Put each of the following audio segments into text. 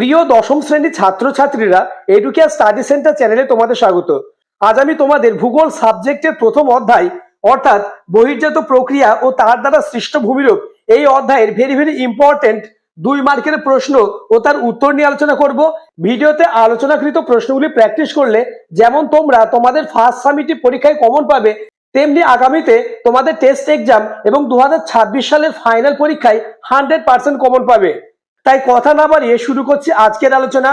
প্রিয় দশম শ্রেণির ছাত্রছাত্রীরা এডুকেয়ার স্টাডি সেন্টার চ্যানেলে তোমাদের স্বাগত। আজ আমি তোমাদের ভূগোল সাবজেক্টের প্রথম অধ্যায়, অর্থাৎ বহির্জাত প্রক্রিয়া ও তার দ্বারা সৃষ্ট ভূমিরূপ, এই অধ্যায়ের ভেরি ভেরি ইম্পর্টেন্ট দুই মার্কের প্রশ্ন ও তার উত্তর নিয়ে আলোচনা করব। ভিডিওতে আলোচনাকৃত প্রশ্নগুলি প্র্যাকটিস করলে যেমন তোমরা তোমাদের ফার্স্ট সামিটি পরীক্ষায় কমন পাবে, তেমনি আগামীতে তোমাদের টেস্ট এক্সাম এবং দু হাজার ছাব্বিশ সালের ফাইনাল পরীক্ষায় হান্ড্রেড পার্সেন্ট কমন পাবে। তাই কথা না বাড়িয়ে শুরু করছি আজকের আলোচনা।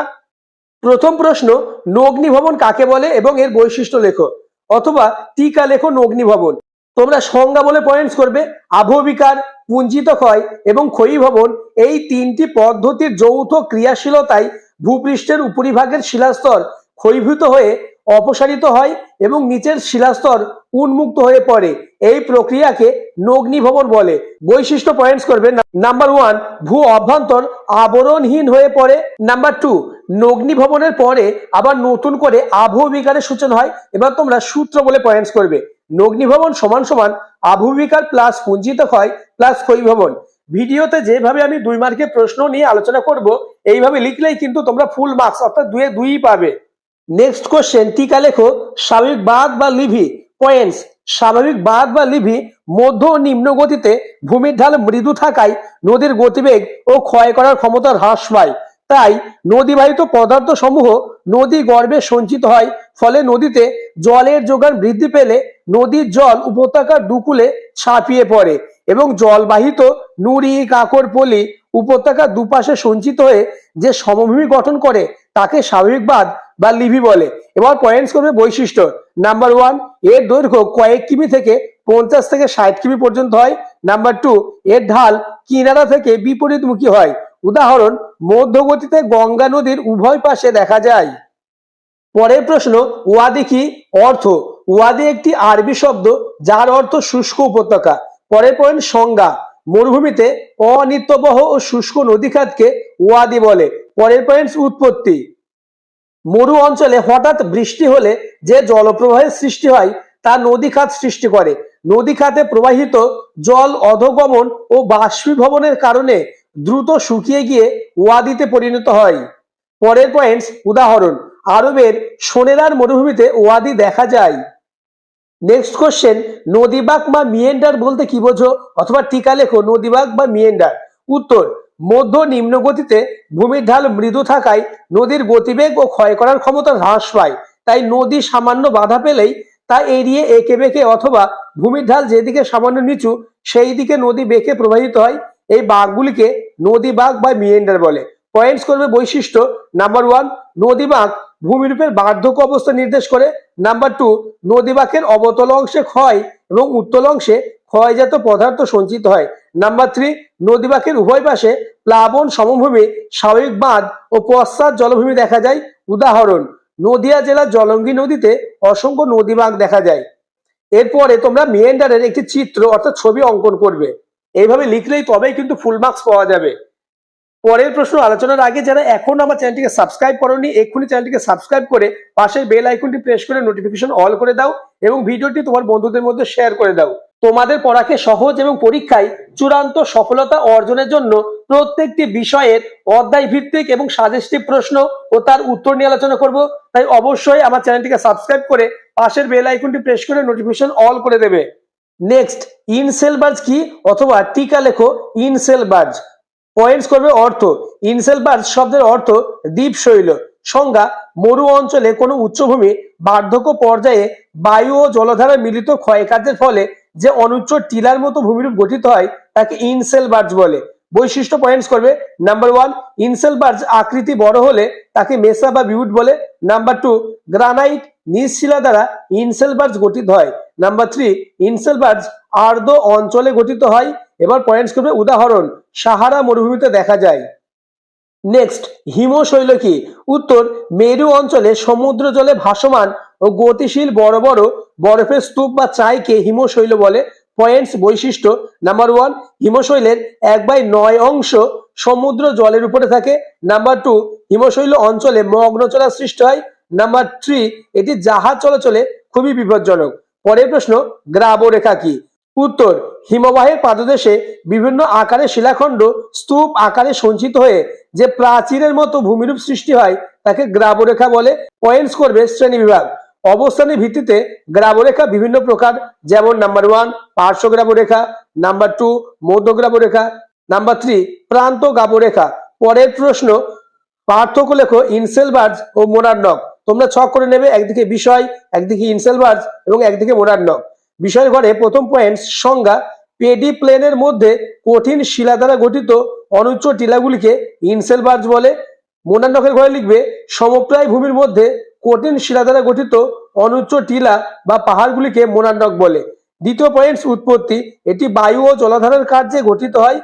প্রথম প্রশ্ন নগ্নি ভবন কাকে বলে এবং এর বৈশিষ্ট্য লেখো, অথবা টিকা লেখো নগ্নি ভবন তোমরা সংজ্ঞা বলে পয়েন্টস করবে, আবহবিকার, পুঞ্জিত ক্ষয় এবং ক্ষয়ী ভবন এই তিনটি পদ্ধতির যৌথ ক্রিয়াশীলতায় ভূপৃষ্ঠের উপরিভাগের শিলাস্তর ক্ষয়ীভূত হয়ে অপসারিত হয় এবং নিচের শিলাস্তর উন্মুক্ত হয়ে পড়ে। এই প্রক্রিয়াকে নগ্নি ভবন বলে। বৈশিষ্ট্য পয়েন্টস করবে নাম্বার ওয়ান ভূ অভ্যন্তর আবরণহীন হয়ে পড়ে। নাম্বার টু নগ্নি ভবনের পরে আবার নতুন করে আবহ বিকারের সূচনা হয় এবার তোমরা সূত্র বলে পয়েন্টস করবে। নগ্নি ভবন সমান সমান আবহ বিকার প্লাস পুঞ্জিত ক্ষয় প্লাস ক্ষয়ী ভবন ভিডিওতে যেভাবে আমি দুই মার্কের প্রশ্ন নিয়ে আলোচনা করব, এইভাবে লিখলেই কিন্তু তোমরা ফুল মার্কস অর্থাৎ দুয়ে দুই পাবে। নেক্সট কোশ্চেন টিকা লেখো স্বাভাবিক বাদ বা লিভি। পয়েন্টস স্বাভাবিক বাদ বা লিভি, মধ্য ও নিম্ন গতিতে ভূমির ঢাল মৃদু থাকায় নদীর গতিবেগ ও ক্ষয় করার ক্ষমতা হ্রাস পায়। তাই নদীবাহিত পদার্থ সমূহ নদী গর্ভে সঞ্চিত হয়, ফলে নদীতে জলের যোগান বৃদ্ধি পেলে নদীর জল উপত্যকার দুকুলে ছাপিয়ে পড়ে এবং জলবাহিত নুড়ি কাকড় পলি উপত্যকার দুপাশে সঞ্চিত হয়ে যে সমভূমি গঠন করে তাকে স্বাভাবিক বাঁধ বা লিভি বলে। এবার পয়েন্টস করবে বৈশিষ্ট্য। নাম্বার ওয়ানের দৈর্ঘ্য কয়েক কিমি থেকে পঞ্চাশ থেকে ষাট কিমি পর্যন্ত হয়। নাম্বার টু এর ঢাল কিনারা থেকে বিপরীতমুখী হয়। উদাহরণ, মধ্যগতিতে গঙ্গা নদীর উভয় পাশে দেখা যায়। পরের প্রশ্ন ওয়াদি কি? অর্থ। ওয়াদি একটি আরবি শব্দ, যার অর্থ শুষ্ক উপত্যকা। পরের পয়েন্ট সংজ্ঞা। মরুভূমিতে অনিত্যবহ ও শুষ্ক নদীখাতকে ওয়াদি বলে। পরের পয়েন্ট উৎপত্তি। মরু অঞ্চলে হঠাৎ বৃষ্টি হলে যে জলপ্রবাহের সৃষ্টি হয়, তা নদী খাত সৃষ্টি করে। নদী খাতে প্রবাহিত জল অধগমন ও বাষ্পীভবনের কারণে দ্রুত শুকিয়ে গিয়ে ওয়াদিতে পরিণত হয়। পরের পয়েন্টস উদাহরণ। আরবের সোনেরার মরুভূমিতে ওয়াদি দেখা যায়। নেক্সট কোশ্চেন নদীবাগ বা মিয়েন্ডার বলতে কি বোঝো? অথবা টিকা লেখো, নদীবাগ বা মিয়েন্ডার। উত্তর মধ্য নিম্ন গতিতে ভূমির ঢাল মৃদু থাকায় নদীর গতিবেগ ও ক্ষয় করার ক্ষমতা হ্রাস পায়। তাই নদী সামান্য বাধা পেলেই তা এড়িয়ে এঁকে বেঁকে অথবা ভূমির ঢাল যেদিকে সামান্য নিচু সেই দিকে নদী বেঁকে প্রবাহিত হয়। এই বাঘগুলিকে নদী বাঘ বা মিয়েন্ডার বলে। পয়েন্টস করবে বৈশিষ্ট্য নাম্বার ওয়ান, নদী বাঘ ভূমিরূপের বার্ধক্য অবস্থা নির্দেশ করে। নাম্বার টু, নদী বাঘের অবতল অংশে ক্ষয় এবং উত্তল অংশে ক্ষয়জাত পদার্থ সঞ্চিত হয়। নাম্বার থ্রি নদী বাঁকের উভয় পাশে প্লাবন সমভূমি, স্বাভাবিক বাঁধ ও পশ্চাৎ জলভূমি দেখা যায়। উদাহরণ, নদিয়া জেলার জলঙ্গি নদীতে অসংখ্য নদী বাঁক দেখা যায়। এরপরে তোমরা মিয়েন্ডারের একটি চিত্র অর্থাৎ ছবি অঙ্কন করবে। এইভাবে লিখলেই তবেই কিন্তু ফুল মার্কস পাওয়া যাবে। পরের প্রশ্ন আলোচনার আগে যারা এখন আমার চ্যানেলটিকে সাবস্ক্রাইব করনি, এক্ষুনি চ্যানেলটিকে সাবস্ক্রাইব করে পাশের বেল আইকনটি প্রেস করে নোটিফিকেশন অল করে দাও এবং ভিডিওটি তোমার বন্ধুদের মধ্যে শেয়ার করে দাও। তোমাদের পড়াকে সহজ এবং পরীক্ষায় চূড়ান্ত সফলতা অর্জনের জন্য প্রত্যেকটি বিষয়ের অধ্যায় ভিত্তিক এবং সাজেস্টিভ প্রশ্ন ও তার উত্তর নিয়ে আলোচনা করব। তাই অবশ্যই আমার চ্যানেলটিকে সাবস্ক্রাইব করে পাশের বেল আইকনটি প্রেস করে নোটিফিকেশন অল করে দেবে। নেক্সট ইনসেলবার্জ কি অথবা টিকা লেখো ইনসেলবার্জ পয়েন্টস করবে অর্থ। ইনসেলবার্জ শব্দের অর্থ দ্বীপ শৈল। সংজ্ঞা, মরু অঞ্চলে কোনো উচ্চভূমি, বার্ধক্য পর্যায়ে বায়ু ও জলধারা মিলিত ক্ষয়কার্যের ফলে যে অনুচ্চ টিলার মতো ভূমিরূপ গঠিত হয়, তাকে ইনসেলবার্জ বলে। বৈশিষ্ট্য পয়েন্টস করবে। নাম্বার ওয়ান ইনসেলবার্জ আকৃতি বড় হলে তাকে মেসা বা বিউট বলে। নাম্বার টু গ্রানাইট নিঃশিলা দ্বারা ইনসেলবার্জ গঠিত হয়। নাম্বার থ্রি ইনসেলবার্জ আর্দ্র অঞ্চলে গঠিত হয়। এবার পয়েন্টস করবে উদাহরণ। সাহারা মরুভূমিতে দেখা যায়। নেক্সট হিমশৈল কি? উত্তর, মেরু অঞ্চলে সমুদ্র জলে ভাসমান ও গতিশীল বড় বড় বরফের স্তূপ বা চাইকে হিমশৈল বলে। পয়েন্টস বৈশিষ্ট্য নাম্বার ওয়ান হিমশৈলের এক বাই নয় অংশ সমুদ্র জলের উপরে থাকে। নাম্বার টু হিমশৈল অঞ্চলে মগ্ন চলার সৃষ্টি হয়। নাম্বার থ্রি এটি জাহাজ চলাচলে খুবই বিপজ্জনক। পরের প্রশ্ন গ্রাব রেখা কি? উত্তর, হিমবাহের পাদদেশে বিভিন্ন আকারে শিলাখণ্ড স্তূপ আকারে সঞ্চিত হয়ে যে প্রাচীরের মতো ভূমিরূপ সৃষ্টি হয়, তাকে গ্রাবরেখা বলে পয়েন্টস করবে শ্রেণি বিভাগ। অবস্থানের ভিত্তিতে গ্রাবরেখা বিভিন্ন প্রকার, যেমন নাম্বার ওয়ান পার্শ্ব গ্রাবরেখা নাম্বার টু মধ্য গ্রাবরেখা নাম্বার থ্রি প্রান্ত গ্রাবরেখা পরের প্রশ্ন, পার্থক্য লেখো ইনসেলবার্স ও মোনার্নক তোমরা ছক করে নেবে, একদিকে বিষয়, একদিকে ইনসেলবার্স এবং একদিকে মোনার্নক বিষয় ঘরে প্রথম পয়েন্ট সংজ্ঞা পেডি প্লেনের মধ্যে কঠিন শিলা দ্বারা গঠিত অনুচ্চ টিলাগুলিকে ইনসেলবার্স বলে। মোনার্নকের ঘরে লিখবে, সমপ্রায় ভূমির মধ্যে কঠিন শিলা দ্বারা গঠিত অনুচ্চ টিলা বা পাহাড়গুলিকে মোনার্নক বলে। দ্বিতীয় পয়েন্টস উৎপত্তি, এটি বায়ু ও জলাধারের কার্যে গঠিত হয়।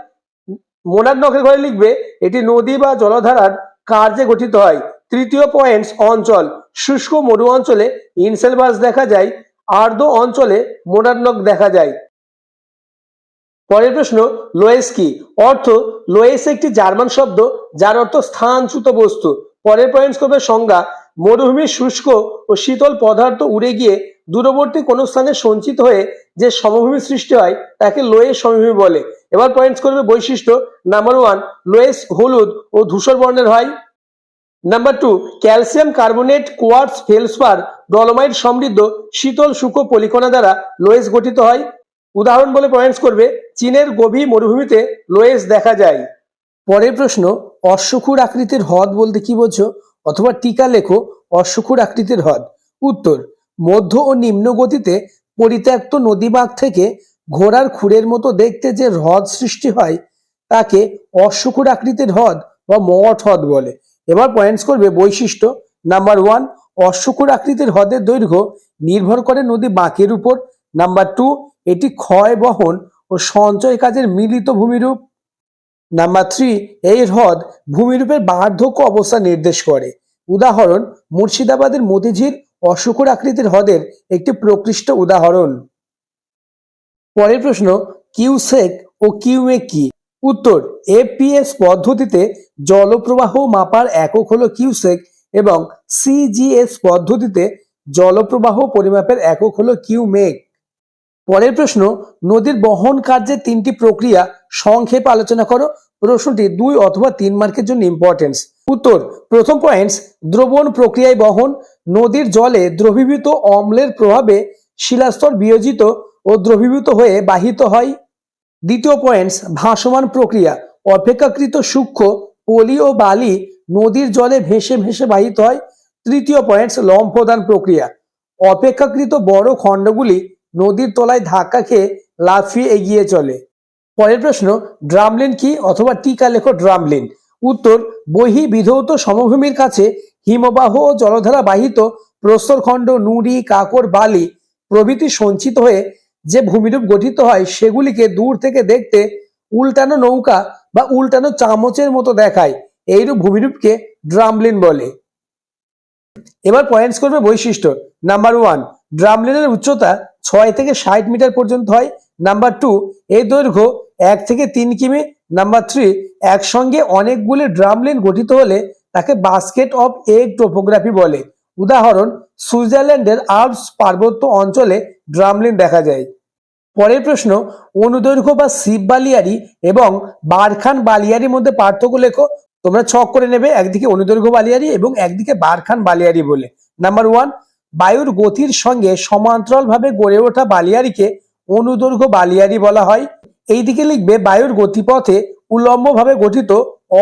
মোনার্নকের ঘরে লিখবে, এটি নদী বা জলধারার কার্যে গঠিত হয়। তৃতীয় পয়েন্টস অঞ্চল, শুষ্ক মরু অঞ্চলে ইনসেলবাস দেখা যায়। আর্দ্র অঞ্চলে মোনার্নক দেখা যায়। পরের প্রশ্ন, লোয়েস কি? অর্থ, লোয়েস একটি জার্মান শব্দ, যার অর্থ স্থানচ্যুত বস্তু। পরের পয়েন্টস করবে সংজ্ঞা, মরুভূমির শুষ্ক ও শীতল পদার্থ উড়ে গিয়ে দূরবর্তী কোনো স্থানে সঞ্চিত হয়ে যে সমভূমি সৃষ্টি হয়, তাকে লোয়েস সমভূমি বলে। এবার পয়েন্টস করবে বৈশিষ্ট্য, নাম্বার ওয়ান, লোয়েস হলুদ ও ধূসর বর্ণের হয়। Number two, calcium carbonate quartz feldspar dolomite সমৃদ্ধ শীতল শুষ্ক পলিকণা দ্বারা লোয়েস গঠিত হয়। উদাহরণ বলে পয়েন্টস করবে, চীনের গভীর মরুভূমিতে লোয়েস দেখা যায়। পরের প্রশ্ন অশ্বক্ষুর আকৃতির হ্রদ বলতে কি বোঝো? অথবা টিকা লেখো অশ্বক্ষুর আকৃতির হ্রদ। উত্তর, মধ্য ও নিম্ন গতিতে পরিত্যক্ত নদীবাগ থেকে ঘোড়ার খুরের মতো দেখতে যে হ্রদ সৃষ্টি হয়, তাকে অশ্বক্ষুর আকৃতির হ্রদ বা মঠ হ্রদ বলে। এবার পয়েন্টস করবে বৈশিষ্ট্য, নাম্বার ওয়ান অশ্বক্ষুর আকৃতির হ্রদের দৈর্ঘ্য নির্ভর করে নদী বাঁকের উপর। নাম্বার টু এটি ক্ষয় বহন ও সঞ্চয় কাজের মিলিত ভূমিরূপ। নাম্বার থ্রি এই হ্রদ ভূমিরূপের বার্ধক্য অবস্থা নির্দেশ করে। উদাহরণ, মুর্শিদাবাদের মতিঝিল অশ্বক্ষুর আকৃতির হ্রদের একটি প্রকৃষ্ট উদাহরণ। পরের প্রশ্ন, কিউসেক ও কিউএ কি? উত্তর, এপিএস পদ্ধতিতে জলপ্রবাহ মাপার একক হলো কিউসেক এবং সিজিএস পদ্ধতিতে জলপ্রবাহ পরিমাপের একক হলো কিউমেক। পরের প্রশ্ন, নদীর বহন কার্যের তিনটি প্রক্রিয়া সংক্ষেপে আলোচনা করো। প্রশ্নটি দুই অথবা তিন মার্কের জন্য ইম্পর্টেন্স উত্তর, প্রথম পয়েন্টস দ্রবণ প্রক্রিয়ায় বহন, নদীর জলে দ্রবীভূত অম্লের প্রভাবে শিলাস্তর বিয়োজিত ও দ্রবীভূত হয়ে বাহিত হয়। দ্বিতীয় পয়েন্টস ভাসমান প্রক্রিয়া, অপেক্ষাকৃত সূক্ষ্ম, পলি ও বালি নদীর জলে ভেসে ভেসে বাহিত হয়। তৃতীয় পয়েন্টস লম্ফদান প্রক্রিয়া, অপেক্ষাকৃত বড় খণ্ডগুলি নদীর তলায় ধাক্কা খেয়ে লাফিয়ে এগিয়ে চলে। পরের প্রশ্ন, ড্রামলিন কি অথবা টিকা লেখো ড্রামলিন? উত্তর, বহি বিধৌত সমভূমির কাছে হিমবাহ ও জলধারা বাহিত প্রস্তরখণ্ড, নুড়ি, কাকর, বালি প্রভৃতি সঞ্চিত হয়ে যে ভূমিরূপ গঠিত হয়, সেগুলিকে দূর থেকে দেখতে উল্টানো নৌকা বা উল্টানো চামচের মতো দেখায়। এইরূপ ভূমিরূপকে ড্রামলিন বলে। এবার পয়েন্টস করবে বৈশিষ্ট্য। নাম্বার ওয়ান ড্রামলিনের উচ্চতা ছয় থেকে ষাট মিটার পর্যন্ত হয়। নাম্বার টু এর দৈর্ঘ্য এক থেকে তিন কিমি। নাম্বার থ্রি একসঙ্গে অনেকগুলি ড্রামলিন গঠিত হলে তাকে বাস্কেট অফ এগ টোপোগ্রাফি বলে। উদাহরণ, সুইজারল্যান্ডের আল্পস পার্বত্য অঞ্চলে ড্রামলিন দেখা যায়। পরের প্রশ্ন, অনুদৈর্ঘ্য বা শিব বালিয়ারি এবং বারখান বালিয়ারির মধ্যে পার্থক্য লেখো। তোমরা ছক করে নেবে, একদিকে অনুদৈর্ঘ্য বালিয়ারি এবং একদিকে বারখান বালিয়ারি বলে। নাম্বার ওয়ান বায়ুর গতির সঙ্গে সমান্তরালভাবে গড়ে ওঠা বালিয়ারিকে অনুদৈর্ঘ্য বালিয়ারি বলা হয়। এইদিকে লিখবে, বায়ুর গতিপথে উলম্বভাবে গঠিত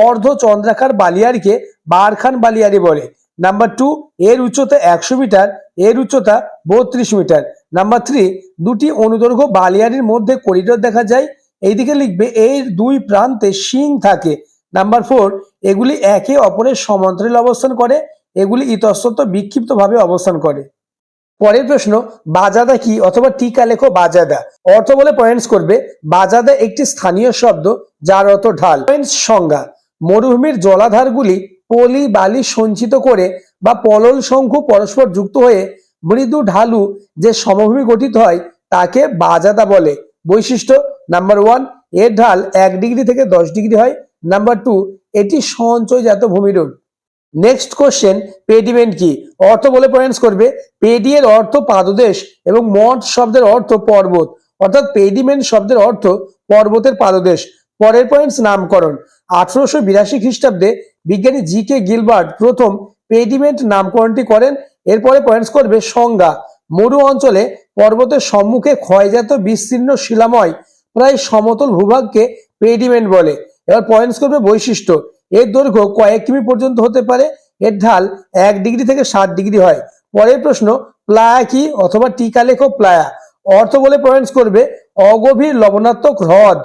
অর্ধ চন্দ্রাকার বালিয়ারিকে বারখান বালিয়ারি বলে। নাম্বার টু এর উচ্চতা একশো মিটার, এর উচ্চতা বত্রিশ মিটার। নাম্বার থ্রি দুটি অনুদৈর্ঘ্য বালিয়ারির মধ্যে করিডোর দেখা যায়। এইদিকে লিখবে, এর দুই প্রান্তে শিং থাকে। নাম্বার ফোর এগুলি একে অপরের সমান্তরাল অবস্থান করে। এগুলি ইতস্তত বিক্ষিপ্তভাবে অবস্থান করে। পরের প্রশ্ন, বাজাদা কি অথবা টিকা লেখো বাজাদা? অর্থ বলে পয়েন্টস করবে, বাজাদা একটি স্থানীয় শব্দ যার অর্থ ঢাল। পয়েন্টস সংজ্ঞা, মরুভূমির জলাধারগুলি পলি, বালি সঞ্চিত করে বা পলল শঙ্কু পরস্পর যুক্ত হয়ে মৃদু ঢালু যে সমভূমি গঠিত হয়, তাকে বাজাদা বলে। বৈশিষ্ট্য নাম্বার ওয়ানের ঢাল এক ডিগ্রি থেকে দশ ডিগ্রি হয়। নাম্বার টু এটি সঞ্চয়জাত ভূমিরূপ। নেক্সট কোশ্চেন পেডিমেন্ট কি? অর্থ বলে পয়েন্টস করবে পেডি এর অর্থ পাদদেশ এবং মঠ শব্দের অর্থ পর্বত। অর্থাৎ পেডিমেন্ট শব্দের অর্থ পর্বতের পাদদেশ। পরের পয়েন্টস নামকরণ। আঠারোশো বিরাশি খ্রিস্টাব্দে বিজ্ঞানী জি কে গিলবার্ট প্রথম পেডিমেন্ট নামকরণটি করেন। এরপরে পয়েন্টস করবে সংজ্ঞা। মরু অঞ্চলে পর্বতের সম্মুখে ক্ষয়জাত বিস্তীর্ণ শিলাময়, প্রায় সমতল ভূভাগকে পেডিমেন্ট বলে। এবার পয়েন্টস করবে বৈশিষ্ট্য। এর দৈর্ঘ্য কয়েক কিমি পর্যন্ত হতে পারে। এর ঢাল এক ডিগ্রি থেকে সাত ডিগ্রি হয়। পরের প্রশ্ন, প্লায়া কি অথবা টিকা লেখো প্লায়া? অর্থ বলে পয়েন্টস করবে অগভীর লবণাত্মক হ্রদ।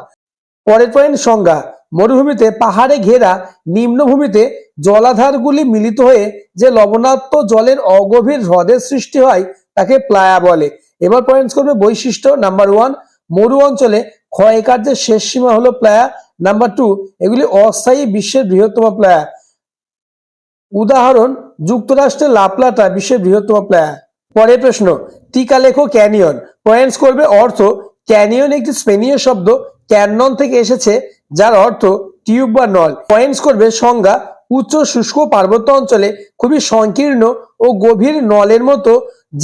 পরের পয়েন্ট, সংজ্ঞা, মরুভূমিতে পাহাড়ে ঘেরা নিম্নভূমিতে জলাধারগুলি মিলিত হয়ে যে লবণাক্ত জলের অগভীর হ্রদের সৃষ্টি হয়, তাকে প্লায়া বলে। এবার পয়েন্টস করবে বৈশিষ্ট্য নাম্বার ওয়ান, মরু অঞ্চলে ক্ষয়কার্যের শেষ সীমা হলো প্লায়া। নাম্বার টু এগুলি অস্থায়ী বিশ্বের বৃহত্তম প্লেয়ার উদাহরণ, যুক্তরাষ্ট্রের লাপলাটা বিশ্বের বৃহত্তম প্লেয়ার পরের প্রশ্ন, টিকা লেখো ক্যানিয়ন। পয়েন্টস করবে অর্থ, ক্যানিয়ন একটি স্পেনীয় শব্দ, ক্যানন থেকে এসেছে, যার অর্থ টিউব বা নল। পয়েন্টস করবে সংজ্ঞা, উচ্চ শুষ্ক পার্বত্য অঞ্চলে খুবই সংকীর্ণ ও গভীর নলের মতো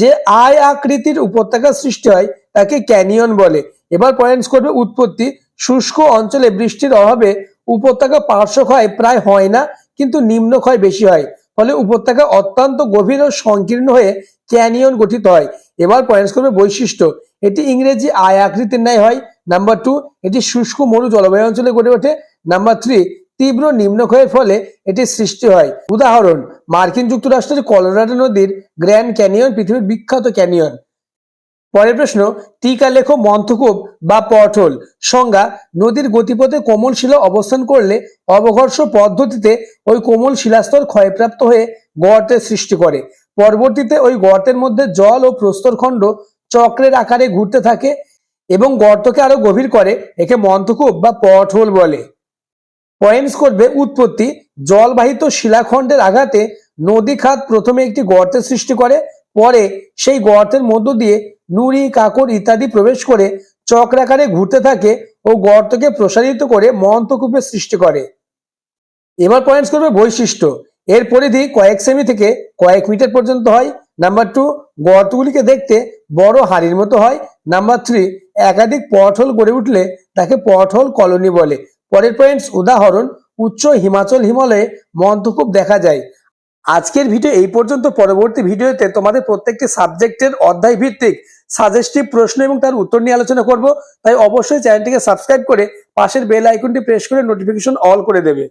যে আয় আকৃতির উপত্যকা সৃষ্টি হয়, তাকে ক্যানিয়ন বলে। এবার পয়েন্টস করবে উৎপত্তি শুষ্ক অঞ্চলে বৃষ্টির অভাবে উপত্যকা পার্শ্বক্ষয় প্রায় হয় না, কিন্তু নিম্নক্ষয় বেশি হয়। ফলে উপত্যকা অত্যন্ত গভীর ও সংকীর্ণ হয়ে ক্যানিয়ন গঠিত হয়। এবার পয়েন্টস করবে বৈশিষ্ট্য। এটি ইংরেজি আয় আকৃতির ন্যায় হয়। নাম্বার টু, এটি শুষ্ক মরু জলবায়ু অঞ্চলে গড়ে ওঠে। নাম্বার থ্রি, তীব্র নিম্নক্ষয়ের ফলে এটি সৃষ্টি হয়। উদাহরণ, মার্কিন যুক্তরাষ্ট্রের কলোরাডো নদীর গ্র্যান্ড ক্যানিয়ন, পৃথিবীর বিখ্যাত ক্যানিয়ন। পরের প্রশ্ন, টিকা লেখো মন্থকূপ বা পটল। সংজ্ঞা, নদীর গতিপথে কোমল শিলা অবস্থান করলে অবঘর্ষ পদ্ধতিতে ওই কোমল শিলাস্তর ক্ষয়প্রাপ্ত হয়ে গর্তের সৃষ্টি করে। পরবর্তীতে ওই গর্তের মধ্যে জল ও প্রস্তরখণ্ড চক্রের আকারে ঘুরতে থাকে এবং গর্তকে আরও গভীর করে, একে মন্থকূপ বা পটহোল বলে। পয়েন্টস করবে, উৎপত্তি। জলবাহিত শিলাখণ্ডের আঘাতে নদী খাত প্রথমে একটি গর্তের সৃষ্টি করে পরে সেই গর্তের মধ্য দিয়ে নুড়ি কাকড় ইত্যাদি প্রবেশ করে চক্রাকারে ঘুরতে থাকে ও গর্তকে প্রসারিত করে মন্তকূপের সৃষ্টি করে। এবার পয়েন্টস করবে বৈশিষ্ট্য। এর পরিধি কয়েক সেমি থেকে কয়েক মিটার পর্যন্ত হয়। নাম্বার টু, গর্তগুলিকে দেখতে বড় হাড়ির মতো হয়। নাম্বার থ্রি, একাধিক পটহোল গড়ে উঠলে তাকে পটহোল কলোনি বলে। পরের পয়েন্টস, উদাহরণ, উচ্চ হিমাচল হিমালয়ে মন্তকূপ দেখা যায়। আজকের ভিডিও এই পর্যন্ত। পরবর্তী ভিডিওতে তোমাদের প্রত্যেকটি সাবজেক্টের অধ্যায় ভিত্তিক সাজেস্টিভ প্রশ্ন এবং তার উত্তর নিয়ে আলোচনা করব। তাই অবশ্যই চ্যানেলটিকে সাবস্ক্রাইব করে পাশের বেল আইকনটি প্রেস করে নোটিফিকেশন অল করে দেবে।